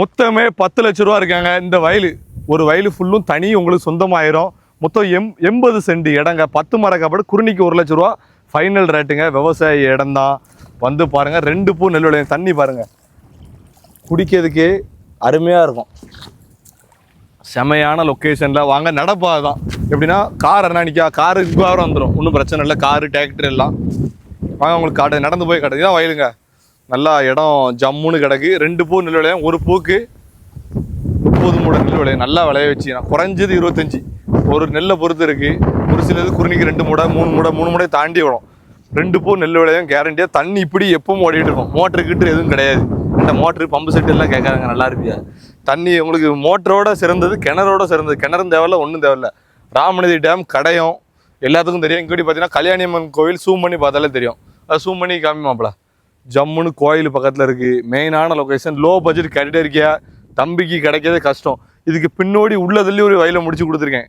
மொத்தமே பத்து லட்ச ரூபா இருக்காங்க. இந்த வயல் ஒரு வயல் ஃபுல்லும் தனி உங்களுக்கு சொந்தமாயிரும். மொத்தம் எம் எண்பது சென்ட் இடங்க பத்து மர காப்பாடு குருணிக்கு ஒரு லட்ச ரூபா. ஃபைனல் ரேட்டுங்க விவசாய இடம் தான். வந்து பாருங்கள் ரெண்டு பூ நெல் விளையும். தண்ணி பாருங்கள் குடிக்கிறதுக்கே அருமையாக இருக்கும். செமையான லொக்கேஷனில் வாங்க நடப்பாக தான் எப்படின்னா கார் என்ன நிற்கா காரு வந்துடும் ஒன்றும் பிரச்சனை இல்லை. காரு டிராக்டர் எல்லாம். வாங்க உங்களுக்கு காட்டு நடந்து போய் காட்டு. இதான் வயலுங்க. நல்லா இடம் ஜம்முன்னு கிடக்கு. ரெண்டு பூ நெல் விளையும். ஒரு பூக்கு முப்பது மூட நெல் விளையும். நல்லா விளைய வச்சு. நான் குறைஞ்சது இருபத்தஞ்சி. ஒரு நெல்லை பொறுத்து இருக்குது ஒரு சிலது குறுநிக்கு ரெண்டு மூடை மூணு மூடை மூணு மூடை தாண்டி வரும் ரெண்டு பூ நெல் விளையும். கேரண்டியாக தண்ணி இப்படி எப்பவும் ஓடிட்டு இருக்கும். மோட்டரு கிட்ட எதுவும் கிடையாது. இந்த மோட்ரு பம்பு செட்டு எல்லாம் கேட்காதுங்க. நல்லா இருப்பியா? தண்ணி உங்களுக்கு மோட்டரோட சிறந்தது கிணறோட சிறந்தது. கிணறும் தேவையில்ல ஒன்றும் தேவையில்ல. ராமநதி டேம் கடையும். எல்லாத்துக்கும் தெரியும். இங்கடி பார்த்தீங்கன்னா கல்யாணியம்மன் கோவில் சூம் பண்ணி பார்த்தாலே தெரியும். அது சூம் பண்ணி காமிமாப்பிள ஜம்முன்னு கோயில் பக்கத்தில் இருக்குது மெயினான லொக்கேஷன் லோ பட்ஜெட் கேட்டுட்டே இருக்கியா? தம்பிக்கு கிடைக்கிறதே கஷ்டம். இதுக்கு பின்னோடி உள்ளதுலேயும் ஒரு வயலை முடிச்சு கொடுத்துருக்கேன்.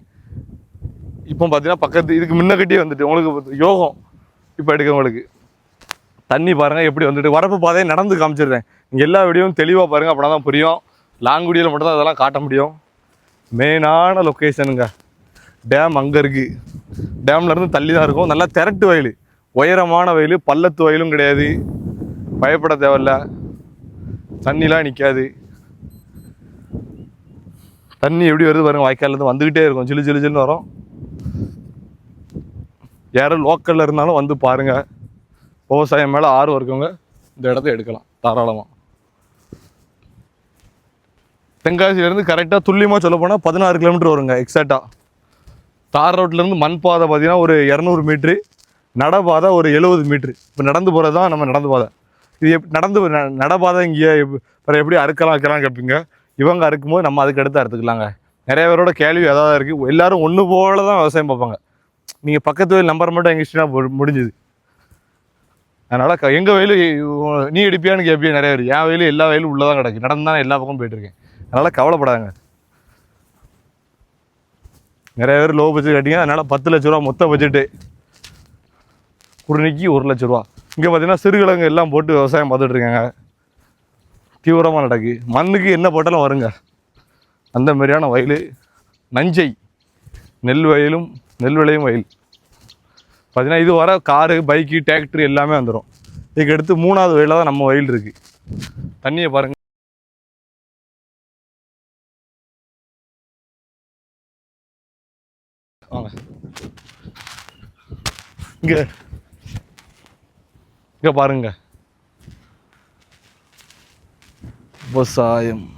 இப்போ பார்த்தீங்கன்னா பக்கத்து இதுக்கு முன்னக்கட்டியே வந்துட்டு உங்களுக்கு யோகம் இப்போ எடுக்க உங்களுக்கு. தண்ணி பாருங்கள் எப்படி வந்துட்டு வரப்பு பாதையை நடந்து காமிச்சிருந்தேன். நீங்கள் எல்லா வீடியோவும் தெளிவாக பாருங்கள் அப்படின்னா தான் புரியும். லாங்குடியில் மட்டும்தான் அதெல்லாம் காட்ட முடியும். மெயினான லொக்கேஷனுங்க டேம் அங்கே இருக்குது டேம்லேருந்து தள்ளி தான் இருக்கும். நல்லா திரட்டு வயல். உயரமான வயல் பள்ளத்து வயலும் கிடையாது. பயப்பட தேவையில்ல. தண்ணிலாம் நிற்காது தண்ணி எப்படி வருது பாருங்கள் வாய்க்கால்லேருந்து வந்துக்கிட்டே இருக்கும். ஜிலு ஜிலு ஜிலுன்னு வரும். யாரும் லோக்கலில் இருந்தாலும் வந்து பாருங்கள் விவசாயம் மேலே ஆர்வம் இருக்கவங்க இந்த இடத்த எடுக்கலாம் தாராளமாக தென்காசியிலேருந்து கரெக்டாக துல்லியமாக சொல்ல போனால் பதினாறு கிலோமீட்டர் வருங்க எக்ஸாக்டாக தார் ரோட்லேருந்து மண் பாதை பார்த்தீங்கன்னா ஒரு இரநூறு மீட்ரு நடைபாதை ஒரு எழுபது மீட்ரு இப்போ நடந்து போகிறது தான் நம்ம நடந்து பாதை. இது எப் நடந்து ந- இங்கே அப்புறம் எப்படி அறுக்கலாம் வைக்கலாம் கேட்பீங்க இவங்க அறுக்கும்போது நம்ம அதுக்கு அடுத்து அறுத்துக்கலாங்க. நிறைய பேரோட கேள்வி எதாவது இருக்குது எல்லாரும் ஒன்று போல தான் விவசாயம் பார்ப்பாங்க. நீங்கள் பக்கத்து வயல் நம்பர் மட்டும் எங்கிச்சுன்னா முடிஞ்சுது. அதனால் க எங்கள் வயலு நீ எடுப்பியான்னு கேட்பியா நிறைய பேர். என் வயலு எல்லா வயலும் உள்ளே தான் கிடக்கு. நடந்து தான் எல்லா பக்கமும் போயிட்டுருக்கேன் அதனால் கவலைப்படாங்க நிறைய பேர் லோ பட்ஜெட் கட்டிங்க அதனால் பத்து லட்ச ரூபா மொத்த பட்ஜெட்டு குருணிக்கு ஒரு லட்ச ரூபா. இங்கே பார்த்தீங்கன்னா சிறுகிழங்கு எல்லாம் போட்டு விவசாயம் பார்த்துட்ருக்காங்க தீவிரமாக நடக்கு மண்ணுக்கு என்ன போட்டாலும் வருங்க. அந்த மாதிரியான வயல். நஞ்சை. நெல் வயலும் நெல் விளையும் வயல். பார்த்தீங்கன்னா இது வர காரு பைக்கு டிராக்டர் எல்லாமே வந்துடும் இதுக்கு அடுத்து மூணாவது வயலில் தான் நம்ம வயல் இருக்குது தண்ணியை பாருங்கள் வாங்க. இங்கே. இங்க பாருங்க. விவசாயம்.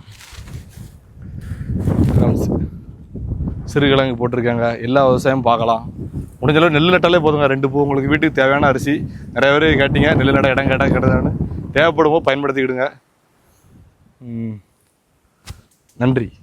சிறுகிழங்கு போட்டிருக்காங்க. எல்லா விவசாயமும் பார்க்கலாம். முடிஞ்சளவு நெல் நட்டாலே போதுங்க. ரெண்டு பூ உங்களுக்கு வீட்டுக்கு தேவையான அரிசி. நிறைய பேர் கேட்டீங்க. நெல் நட இடம் கேட்டால் கேட்டதான்னு. தேவைப்படும் போது பயன்படுத்திக்கிடுங்க. ம். நன்றி.